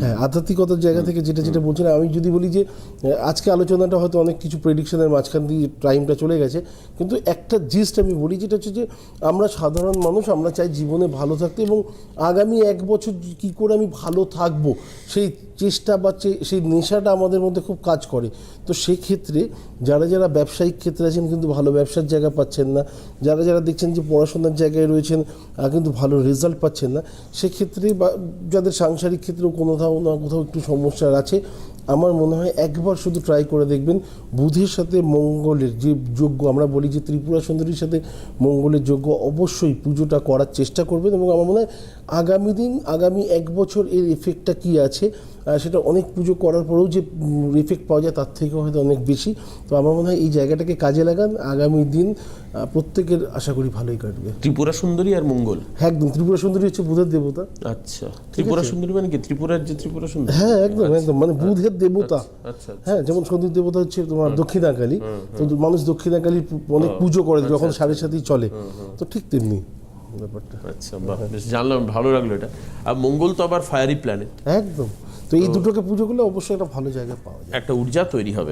হ্যাঁ আধ্যাত্মিকতার জায়গা থেকে যেটা যেটা বলছিলাম আমি যদি বলি যে আজকে আলোচনাটা হয়তো অনেক কিছু প্রেডিকশনের মাঝখান দিয়ে টাইমটা চলে গেছে কিন্তু একটা জিস্ট আমি বলি যেটা হচ্ছে যে আমরা সাধারণ মানুষ আমরা চাই জীবনে ভালো থাকতে এবং আগামী এক বছর কি করে আমি ভালো থাকব সেই চেষ্টা বা সেই নেশাটা আমাদের মধ্যে খুব কাজ করে। তো সেক্ষেত্রে যারা যারা ব্যবসায়িক ক্ষেত্রে আছেন কিন্তু ভালো ব্যবসার জায়গা পাচ্ছেন না যারা যারা দেখছেন যে পড়াশোনার জায়গায় রয়েছেন কিন্তু ভালো রেজাল্ট পাচ্ছেন না সেক্ষেত্রে বা যাদের সাংসারিক ক্ষেত্রেও কোথাও না, কোথাও একটু সমস্যার আছে, আমার মনে হয় একবার শুধু ট্রাই করে দেখবেন, বুধের সাথে মঙ্গলের যে যোগ্য, আমরা বলি যে ত্রিপুরা সুন্দরীর সাথে মঙ্গলের যোগ্য, অবশ্যই পুজোটা করার চেষ্টা করবেন এবং আমার মনে হয় আগামী দিন, আগামী এক বছর এর এফেক্টটা কী আছে সেটা অনেক পুজো করার পরেও যে এফেক্ট পাওয়া যায় তার থেকেও হয়তো অনেক বেশি। তো আমার মনে হয় এই জায়গাটাকে কাজে লাগান আগামী দিন প্রত্যেকের আশা করি ভালোই কাটবে। ত্রিপুরা সুন্দরী আর মঙ্গল? হ্যাঁ একদম ত্রিপুরা সুন্দরী হচ্ছে বুধের দেবতা। আচ্ছা ত্রিপুরা সুন্দরী মানে কি? ত্রিপুরার যে ত্রিপুরা সুন্দরী? হ্যাঁ একদম একদম মানে বুধের দেবতা। আচ্ছা হ্যাঁ যেমন সন্দীপ দেবতা হচ্ছে তোমার দক্ষিণাকালী। তো মানুষ দক্ষিণাকালীর পু- অনেক পুজো করে যখন সাড়ে সাথেই চলে। তো ঠিক তেমনি ব্যাপারটা। আচ্ছা বাহ বেশ জানলাম ভালো লাগল এটা। আর মঙ্গল তো আবার ফায়ারি প্ল্যানেট একদম। তো এই দুটোকে পুজো করলে অবশ্যই একটা ভালো জায়গা পাওয়া যায়। একটা ঊর্জা তৈরি হবে।